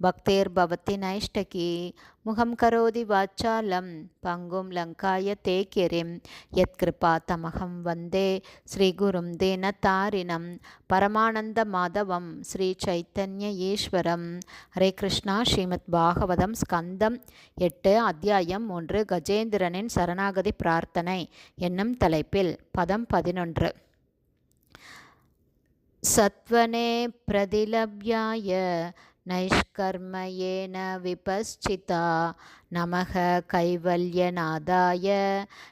भगवती उत्तमश्लोके भक्तिर्भवति नैष्टकी मुखं करोति वाचालं पङ्गुं लङ्काय ते किरिं यत्कृपातमहं वन्दे श्रीगुरुं दीनतारिणं परमानन्दमाधवं श्रीचैतन्य ஈஸ்வரம் ஹரே கிருஷ்ணா ஸ்ரீமத் பாகவதம் ஸ்கந்தம் எட்டு அத்தியாயம் ஒன்று கஜேந்திரனின் சரணாகதி பிரார்த்தனை என்னும் தலைப்பில் பதம் பதினொன்று सत्वने प्रतिलभ्याय நைஷ்கர்மயேன விபஸ்சிதா நமக கைவல்யநாதாய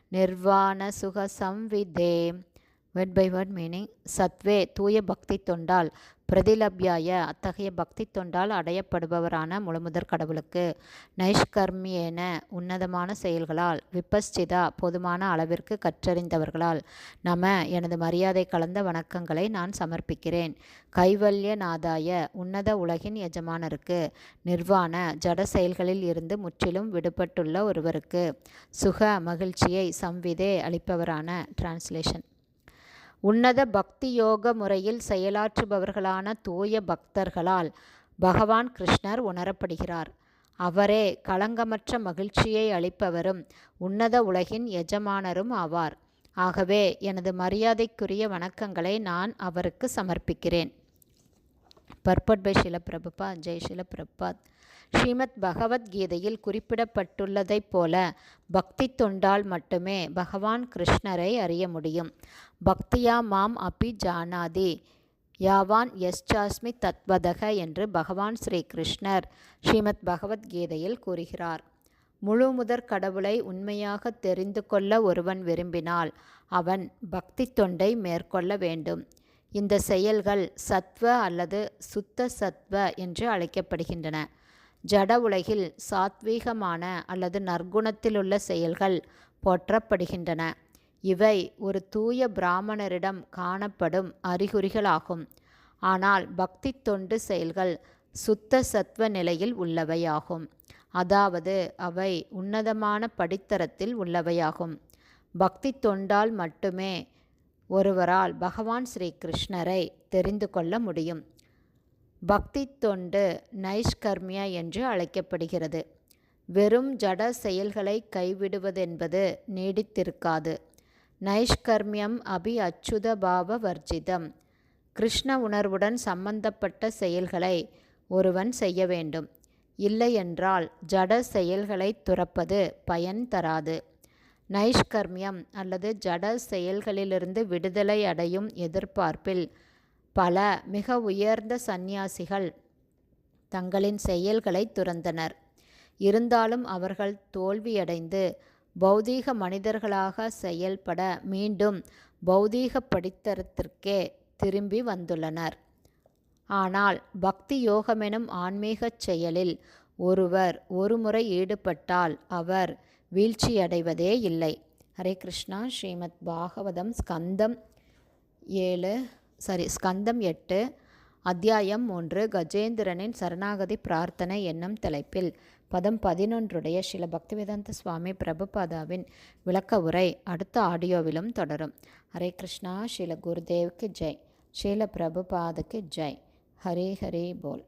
நிர்வாண சுகசம்விதே வேர்ட் பை வேர்ட் மீனிங் சத்வே தூய பக்தி தொண்டால் பிரதிலபியாய அத்தகைய பக்தி தொண்டால் அடையப்படுபவரான முழுமுதற் கடவுளுக்கு. நைஷ்கர்மியேன உன்னதமான செயல்களால் விபஸ்சிதா பொதுமான அளவிற்கு கற்றறிந்தவர்களால் நம எனது மரியாதை கலந்த வணக்கங்களை நான் சமர்ப்பிக்கிறேன். கைவல்ய நாதாய உன்னத உலகின் எஜமானருக்கு நிர்வாண ஜட செயல்களில் இருந்து முற்றிலும் விடுபட்டுள்ள ஒருவருக்கு சுக மகிழ்ச்சியை சம்விதே அளிப்பவரான டிரான்ஸ்லேஷன். உன்னத பக்தி யோக முறையில் செயலாற்றுபவர்களான தூய பக்தர்களால் பகவான் கிருஷ்ணர் உணரப்படுகிறார். அவரே களங்கமற்ற மகிழ்ச்சியை அளிப்பவரும் உன்னத உலகின் எஜமானரும் ஆவார். ஆகவே எனது மரியாதைக்குரிய வணக்கங்களை நான் அவருக்கு சமர்ப்பிக்கிறேன். பர்பட் பை ஷிலப்பிரபுபா ஜெய் ஷிலப்பிரபாத் ஸ்ரீமத் பகவத்கீதையில் குறிப்பிடப்பட்டுள்ளதைப் போல பக்தி தொண்டால் மட்டுமே பகவான் கிருஷ்ணரை அறிய முடியும். பக்தியா மாம் அபி ஜானாதி யாவான் எஸ்சாஸ்மி தத்வதக என்று பகவான் ஸ்ரீ கிருஷ்ணர் ஸ்ரீமத் பகவத்கீதையில் கூறுகிறார். முழு முதற் கடவுளை உண்மையாக தெரிந்து கொள்ள ஒருவன் விரும்பினால் அவன் பக்தி தொண்டை மேற்கொள்ள வேண்டும். இந்த செயல்கள் சத்வ அல்லது சுத்த சத்வ என்று அழைக்கப்படுகின்றன. ஜட உலகில் சாத்வீகமான அல்லது நற்குணத்திலுள்ள செயல்கள் போற்றப்படுகின்றன. இவை ஒரு தூய பிராமணரிடம் காணப்படும் அறிகுறிகளாகும். ஆனால் பக்தி தொண்டு செயல்கள் சுத்த சத்வ நிலையில் உள்ளவையாகும். அதாவது அவை உன்னதமான படித்தரத்தில் உள்ளவையாகும். பக்தி தொண்டால் மட்டுமே ஒருவரால் பகவான் ஸ்ரீ கிருஷ்ணரை தெரிந்து கொள்ள முடியும். பக்தி தொண்டு நைஷ்கர்மியா என்று அழைக்கப்படுகிறது. வெறும் ஜட செயல்களை கைவிடுவதென்பது நீடித்திருக்காது. நைஷ்கர்மியம் அபி அச்சுத பாவ வர்ஜிதம். கிருஷ்ண உணர்வுடன் சம்பந்தப்பட்ட செயல்களை ஒருவன் செய்ய வேண்டும். இல்லையென்றால் ஜட செயல்களை துறப்பது பயன் தராது. நைஷ்கர்மியம் அல்லது ஜட செயல்களிலிருந்து விடுதலை அடையும் எதிர்பார்ப்பில் பல மிக உயர்ந்த சந்நியாசிகள் தங்களின் செயல்களை துறந்தனர். இருந்தாலும் அவர்கள் தோல்வியடைந்து பௌதீக மனிதர்களாக செயல்பட மீண்டும் பௌதீக படித்தரத்திற்கே திரும்பி வந்துள்ளனர். ஆனால் பக்தி யோகமெனும் ஆன்மீகச் செயலில் ஒருவர் ஒருமுறை ஈடுபட்டால் அவர் வீழ்ச்சியடைவதே இல்லை. ஹரே கிருஷ்ணா. ஸ்ரீமத் பாகவதம் ஸ்கந்தம் ஏழு சாரி ஸ்கந்தம் எட்டு அத்தியாயம் மூன்று கஜேந்திரனின் சரணாகதி பிரார்த்தனை என்னும் தலைப்பில். பதம் பதினொன்றுடைய சில பக்திவேதாந்த சுவாமி பிரபுபாதாவின் விளக்க உரை அடுத்த ஆடியோவிலும் தொடரும். ஹரே கிருஷ்ணா. ஸ்ரீல குருதேவுக்கு ஜெய். ஸ்ரீல பிரபுபாதுக்கு ஜெய். ஹரே ஹரே போல்.